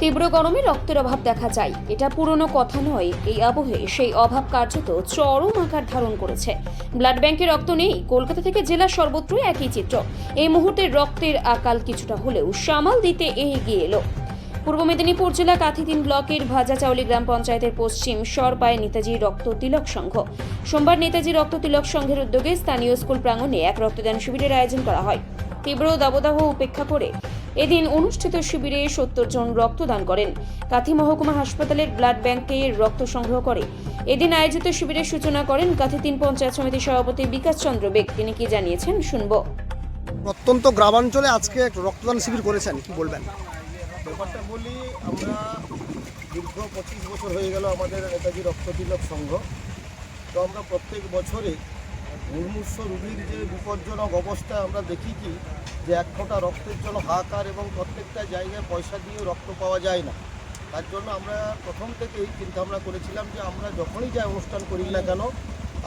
তীব্র গরমে রক্তের অভাব দেখা যায়। এটা পুরনো কথা নয়, এই আবহে সেই অভাব কার্যত চরম আকার ধারণ করেছে। ব্লাড ব্যাংকে রক্ত নেই, কলকাতা থেকে জেলার সর্বত্রই একই চিত্র। এই মুহূর্তে রক্তের আকাল কিছুটা হলেও সামাল দিতে এগিয়ে এলো। পূর্ব মেদিনীপুর জেলা কাথি তিন ব্লকের ভাজাচাউলি গ্রাম পঞ্চায়েতের পশ্চিম সরপায় নেতাজি রক্ত তিলক সংঘ। সোমবার নেতাজি রক্ত তিলক সংঘের উদ্যোগে স্থানীয় স্কুল প্রাঙ্গণে এক রক্তদান শিবিরের আয়োজন করা হয়। তীব্র দাবদাহ উপেক্ষা করে এদিন অনুষ্ঠিত শিবিরে সত্তর জন রক্তদান করেন। কাথি মহকুমা হাসপাতালের ব্লাড ব্যাংকে রক্ত সংগ্রহ করে। এদিন আয়োজিত শিবিরের সূচনা করেন কাথি তিন পঞ্চায়েত সমিতির সভাপতি বিকাশ চন্দ্র বেগ। তিনি কি জানিয়েছেন শুনব। প্রত্যন্ত গ্রামাঞ্চলে আজকে এক রক্তদান শিবির করেছেন কি বলবেন? ব্যাপারটা বলি আমরা দীর্ঘ পঁচিশ বছর হয়ে গেল আমাদের নেতাজি রক্ততিলক সংঘ। তো আমরা প্রত্যেক বছরে মুমূর্ষ রুগীর যে বিপজ্জনক অবস্থা আমরা দেখি কি, যে এক ফোঁটা রক্তের জন্য হাহাকার এবং প্রত্যেকটা জায়গায় পয়সা দিয়ে রক্ত পাওয়া যায় না। তার জন্য আমরা প্রথম থেকেই চিন্তাভাবনা করেছিলাম যে আমরা যখনই যাই অনুষ্ঠান করি না কেন,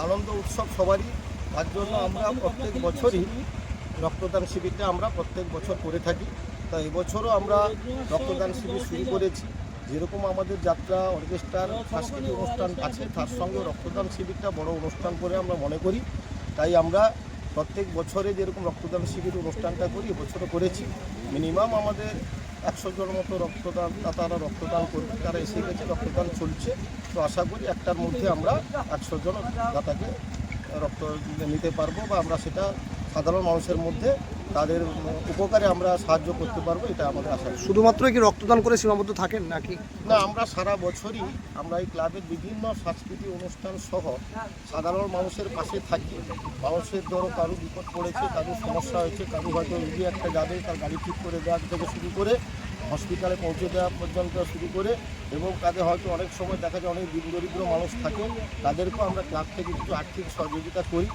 আনন্দ উৎসব সবারই। তার জন্য আমরা প্রত্যেক বছরই রক্তদান শিবিরটা আমরা প্রত্যেক বছর করে থাকি। তা এবছরও আমরা রক্তদান শিবির শুরু করেছি। যেরকম আমাদের যাত্রা, অর্কেস্ট্রার, সাংস্কৃতিক অনুষ্ঠান আছে, তার সঙ্গে রক্তদান শিবিরটা বড় অনুষ্ঠান করে আমরা মনে করি। তাই আমরা প্রত্যেক বছরে যেরকম রক্তদান শিবির অনুষ্ঠানটা করি, এবছরও করেছি। মিনিমাম আমাদের একশো জন মতো রক্তদান দাতারা রক্তদান করবে, তারা এসে গেছে, রক্তদান চলছে। তো আশা করি একটার মধ্যে আমরা একশো জন দাতাকে রক্ত নিতে পারব বা আমরা সেটা সাধারণ মানুষের মধ্যে তাদের উপকারে আমরা সাহায্য করতে পারব এটা আমাদের আশা শুধুমাত্র কি রক্তদান করে সীমাবদ্ধ থাকেন নাকি? না আমরা সারা বছরই আমরা এই ক্লাবের বিভিন্ন সাংস্কৃতিক অনুষ্ঠান সহ সাধারণ মানুষের পাশে থাকি। মানুষের ধরো কারও বিপদ পড়েছে কারও সমস্যা হয়েছে কারও হয়তো রুগী একটা যাবে তার গাড়ি ঠিক করে দেওয়ার থেকে শুরু করে হসপিটালে পৌঁছে দেওয়া পর্যন্ত শুরু করে এবং তাদের হয়তো অনেক সময় দেখা যায় অনেক দিন দরিদ্র মানুষ থাকে তাদেরকেও আমরা ক্লাব থেকে কিছু আর্থিক সহযোগিতা করি।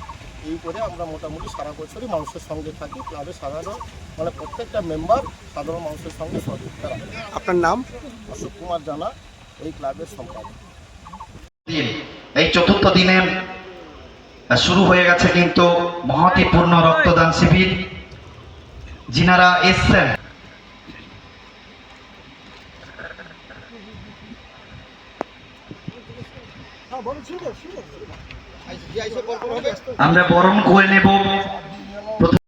এই করে আমরা মোটামুটি সারা বছরই মানুষের সঙ্গে থাকি। ক্লাবের সাধারণ মানে প্রত্যেকটা মেম্বার সাধারণ মানুষের সঙ্গে সহযোগিতা রাখে। আপনার নাম? অশোক কুমার জানা এই ক্লাবের সম্পাদক। এই চতুর্থ দিনে শুরু হয়ে গেছে কিন্তু মহতিপূর্ণ রক্তদান শিবির। যিনারা এসছেন আমরা বরণ করে নেব। প্রথম